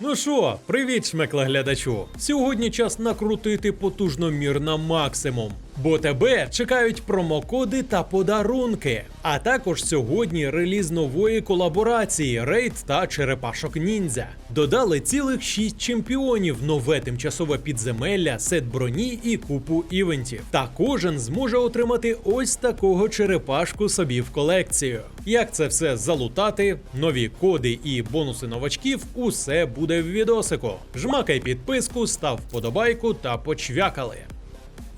Ну що, привіт, шмеклеглядачу! Сьогодні час накрутити потужно мір на максимум. Бо тебе чекають промокоди та подарунки. А також сьогодні реліз нової колаборації Рейд та Черепашок Ніндзя. Додали цілих 6 чемпіонів, нове тимчасове підземелля, сет броні і купу івентів. Та кожен зможе отримати ось такого черепашку собі в колекцію. Як це все залутати, нові коди і бонуси новачків, усе буде в відосику. Жмакай підписку, став вподобайку та почвякали.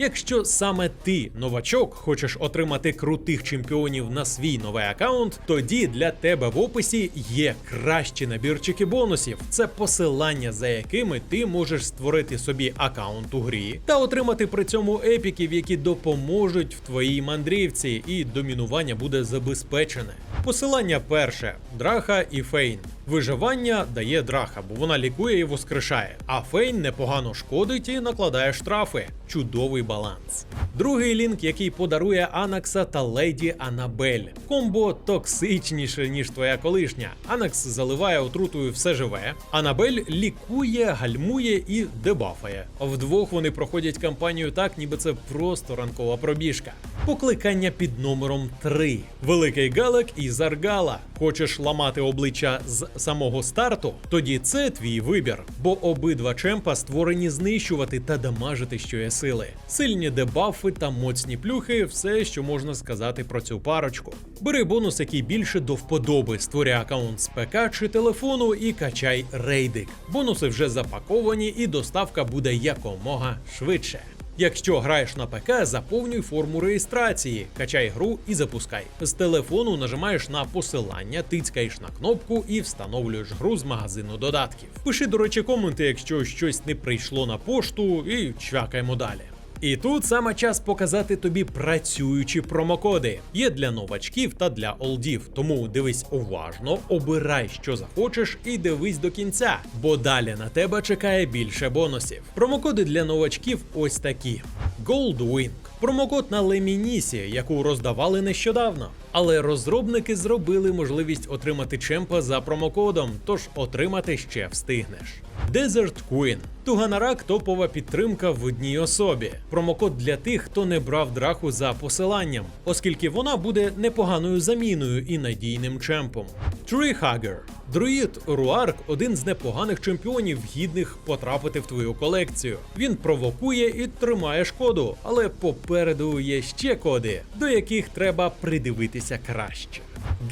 Якщо саме ти, новачок, хочеш отримати крутих чемпіонів на свій новий аккаунт, тоді для тебе в описі є кращі набірчики бонусів. Це посилання, за якими ти можеш створити собі аккаунт у грі та отримати при цьому епіків, які допоможуть в твоїй мандрівці, і домінування буде забезпечене. Посилання перше: Драха і Фейн. Виживання дає драха, бо вона лікує і воскрешає. А Фейн непогано шкодить і накладає штрафи. Чудовий баланс. Другий лінк, який подарує Анакса та леді Анабель. Комбо токсичніше, ніж твоя колишня. Анакс заливає отрутою все живе. Анабель лікує, гальмує і дебафає. Вдвох вони проходять кампанію так, ніби це просто ранкова пробіжка. Покликання під номером 3. Великий Галак і Заргала. Хочеш ламати обличчя з самого старту? Тоді це твій вибір, бо обидва чемпа створені знищувати та дамажити, що сили. Сильні дебафи та моцні плюхи все, що можна сказати про цю парочку. Бери бонус, який більше до вподоби. Створюй аккаунт з ПК чи телефону і качай рейдик. Бонуси вже запаковані, і доставка буде якомога швидше. Якщо граєш на ПК, заповнюй форму реєстрації, качай гру і запускай. З телефону нажимаєш на посилання, тицькаєш на кнопку і встановлюєш гру з магазину додатків. Пиши, до речі, коменти, якщо щось не прийшло на пошту, і чвякаємо далі. І тут саме час показати тобі працюючі промокоди. Є для новачків та для олдів. Тому дивись уважно, обирай, що захочеш, і дивись до кінця, бо далі на тебе чекає більше бонусів. Промокоди для новачків ось такі: Goldwing. Промокод на Лемінісі, яку роздавали нещодавно. Але розробники зробили можливість отримати чемпа за промокодом, тож отримати ще встигнеш. Desert Queen. Туганарак топова підтримка в одній особі. Промокод для тих, хто не брав драху за посиланням, оскільки вона буде непоганою заміною і надійним чемпом. Treehugger. Друїд Руарк один з непоганих чемпіонів, гідних потрапити в твою колекцію. Він провокує і тримає шкоду, але попереду є ще коди, до яких треба придивитися краще.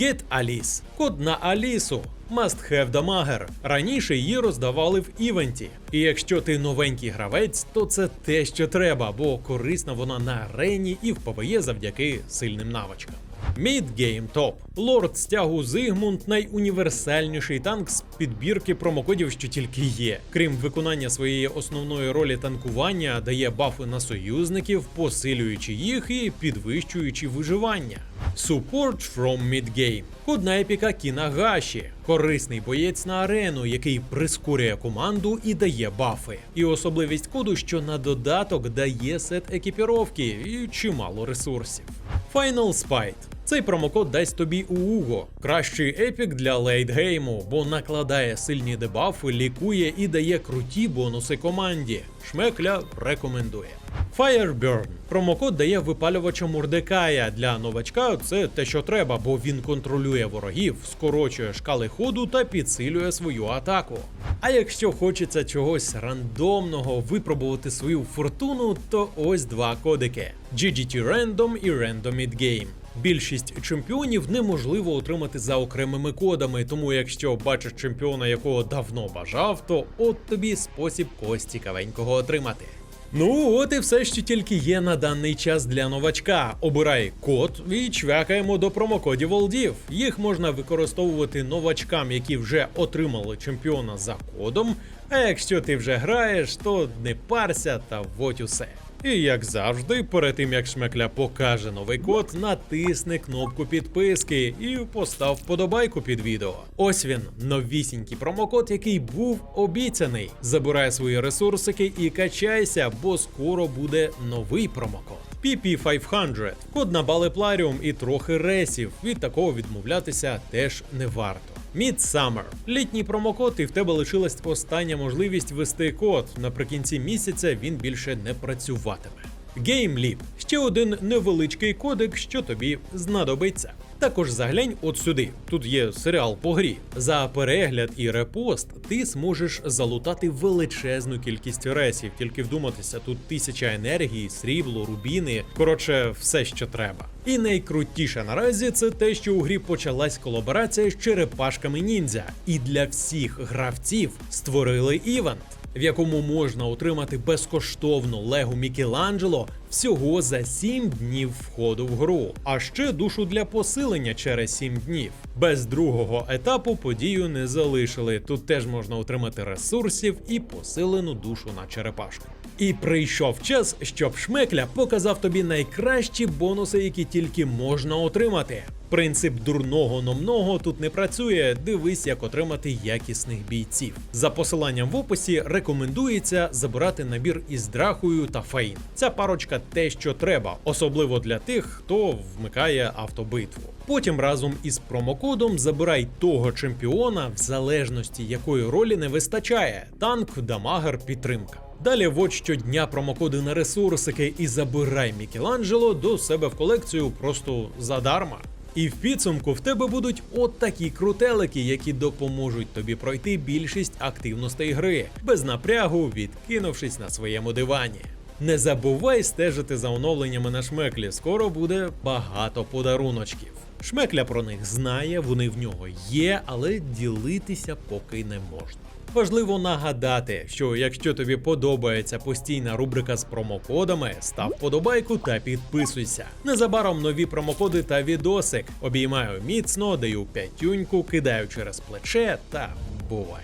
Get Alice. Код на Алісу. Must have дамагер. Раніше її роздавали в івенті. І якщо ти новенький гравець, то це те, що треба, бо корисна вона на арені і в ПВЕ завдяки сильним навичкам. Mid-Game Top. Лорд стягу Зигмунд найуніверсальніший танк з підбірки промокодів, що тільки є. Крім виконання своєї основної ролі танкування, дає бафи на союзників, посилюючи їх і підвищуючи виживання. Support from Mid-Game. Код на епіка Кінагаші. Корисний боєць на арену, який прискорює команду і дає бафи. І особливість коду, що на додаток дає сет екіпіровки і чимало ресурсів. Final Spite. Цей промокод дасть тобі УУГО, кращий епік для лейтгейму, бо накладає сильні дебафи, лікує і дає круті бонуси команді. Шмекля рекомендує. Fireburn. Промокод дає випалювача Мордекая для новачка. Це те, що треба, бо він контролює ворогів, скорочує шкали ходу та підсилює свою атаку. А якщо хочеться чогось рандомного випробувати свою фортуну, то ось два кодики: GGT Random і Random Mid Game. Більшість чемпіонів неможливо отримати за окремими кодами, тому якщо бачиш чемпіона, якого давно бажав, то от тобі спосіб когось цікавенького отримати. Ну, от і все, що тільки є на даний час для новачка. Обирай код і чвякаємо до промокодів олдів. Їх можна використовувати новачкам, які вже отримали чемпіона за кодом. А якщо ти вже граєш, то не парся та вот усе. І як завжди, перед тим як шмекля покаже новий код, натисни кнопку підписки і постав вподобайку під відео. Ось він, новісінький промокод, який був обіцяний. Забирай свої ресурсики і качайся, бо скоро буде новий промокод. PP500 код на бали пларіум і трохи ресів. Від такого відмовлятися теж не варто. Midsummer. Літній промокод, і в тебе лишилась остання можливість ввести код. Наприкінці місяця він більше не працюватиме. GameLib – ще один невеличкий кодек, що тобі знадобиться. Також заглянь от сюди. Тут є серіал по грі. За перегляд і репост ти зможеш залутати величезну кількість ресів. Тільки вдуматися, тут тисяча енергії, срібло, рубіни. Коротше, все, що треба. І найкрутіше наразі це те, що у грі почалась колаборація з черепашками ніндзя. І для всіх гравців створили івент в якому можна отримати безкоштовно Лего Мікеланджело всього за 7 днів входу в гру, а ще душу для посилення через 7 днів. Без другого етапу подію не залишили. Тут теж можна отримати ресурсів і посилену душу на черепашку. І прийшов час, щоб шмекля показав тобі найкращі бонуси, які тільки можна отримати. Принцип дурного номного тут не працює. Дивись, як отримати якісних бійців. За посиланням в описі рекомендується забирати набір із драхою та фаїн. Ця парочка те, що треба, особливо для тих, хто вмикає автобитву. Потім разом із промокодом забирай того чемпіона, в залежності якої ролі не вистачає: танк, дамагер, підтримка. Далі вводь щодня промокоди на ресурсики і забирай Мікеланджело до себе в колекцію просто задарма. І в підсумку в тебе будуть от такі крутелики, які допоможуть тобі пройти більшість активностей гри, без напрягу, відкинувшись на своєму дивані. Не забувай стежити за оновленнями на шмеклі. Скоро буде багато подаруночків. Шмекля про них знає, вони в нього є, але ділитися поки не можна. Важливо нагадати, що якщо тобі подобається постійна рубрика з промокодами, став подобайку та підписуйся. Незабаром нові промокоди та відосик. Обіймаю міцно, даю п'ятюньку, кидаю через плече та бувай.